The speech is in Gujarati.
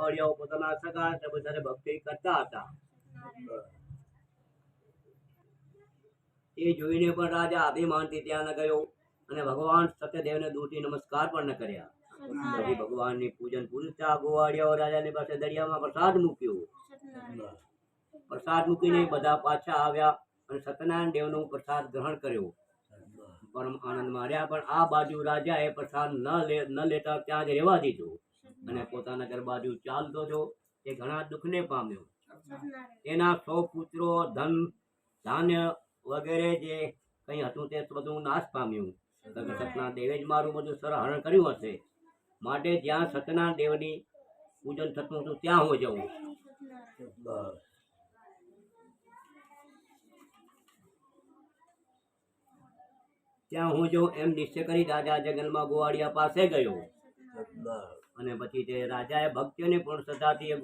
ગોવાળિયાઓ પોતાના સગા એટલે બધાને ભક્તિ કરતા હતા. એ જોઈને પણ રાજા અભિમાનથી ત્યાં ન ગયો અને ભગવાન સત્યદેવને દૂરથી નમસ્કાર પણ ન કર્યા. પછી ભગવાનની પૂજન પૂરું થયા ગોવાળિયાઓ રાજાની પાસે દરિયામાં પ્રસાદ મૂક્યો. પ્રસાદ મૂકીને બધા પાછા આવ્યા અને સત્યનારાયણ દેવનો પ્રસાદ ગ્રહણ કર્યો. પરમ આનંદ માર્યા પણ આ બાજુ રાજાએ પ્રસાદ ન લે ન લેતા ત્યાં જ રહેવા દીધો. અને પોતાના ઘર બાજુ ચાલતો હતો તે ઘણા દુઃખને પામ્યો. તેના સો પુત્રો ધન ધાન્ય વગેરે જે કંઈ હતું તે બધું નાશ પામ્યું. સતના દેવે જ મારું બધું સરહરણ કર્યું હશે. માટે જ્યાં સતના દેવની પૂજન થતું હતું ત્યાં હું જવું ત્યાં હું જો એમ નિશ્ચય કરી રાજા જંગલમાં ગોવાળિયા પાસે ગયો. અને પછી તે રાજાએ ભક્તિઓની પૂર્ણ શ્રદ્ધાથી એ